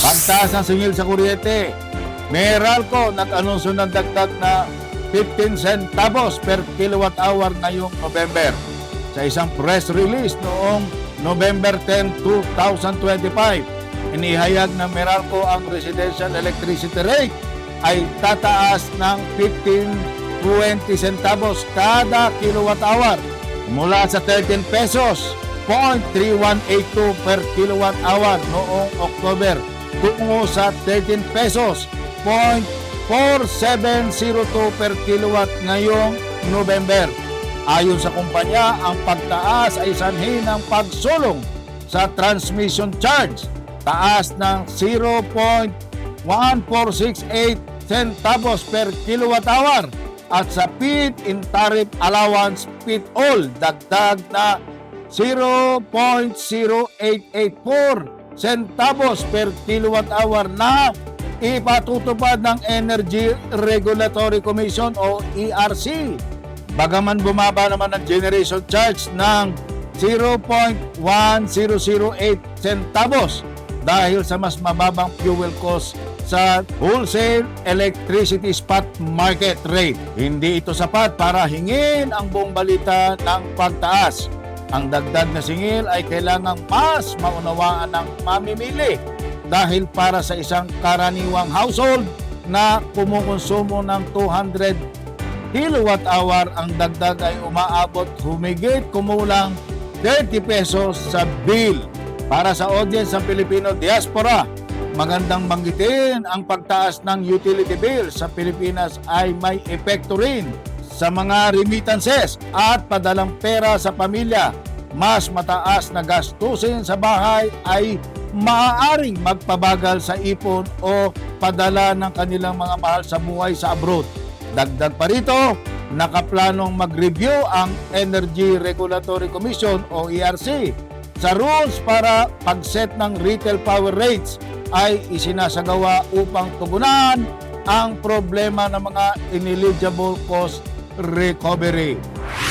Pagtaas ng singil sa kuryente. Meralco nag-anunsyo ng dagdag na 15 centavos per kilowatt hour ngayong November. Sa isang press release noong November 10, 2025, inihayag ng Meralco ang residential electricity rate ay tataas ng 15-20 centavos kada kilowatt hour mula sa 13 pesos 0.3182 per kilowatt hour noong October tungo sa 13 pesos. 0.4702 per kilowatt ngayong November. Ayon sa kumpanya, ang pagtaas ay sanhi ng pagsulong sa transmission charge, taas ng 0.1468 centavos per kilowatt hour. At sa feed in tariff allowance feed all dagdag na 0.0884 centavos per kilowatt hour na ipatutupad ng Energy Regulatory Commission o ERC. Bagaman bumaba naman ang generation charge ng 0.1008 centavos dahil sa mas mababang fuel cost sa wholesale electricity spot market rate. Hindi ito sapat para hingin ang buong balita ng pagtaas. Ang dagdag na singil ay kailangang mas maunawaan ng mamimili dahil para sa isang karaniwang household na kumukonsumo ng 200 kilowatt hour ang dagdag ay umaabot humigit kumulang 30 pesos sa bill. Para sa audience ng Filipino diaspora, magandang banggitin ang pagtaas ng utility bill sa Pilipinas ay may epekto rin sa mga remittances at padalang pera sa pamilya. Mas mataas na gastusin sa bahay ay maaaring magpabagal sa ipon o padala ng kanilang mga mahal sa buhay sa abroad. Dagdag pa rito, nakaplanong mag-review ang Energy Regulatory Commission o ERC sa rules para pag-set ng retail power rates ay isinasagawa upang tugunan ang problema ng mga ineligible cost recovery.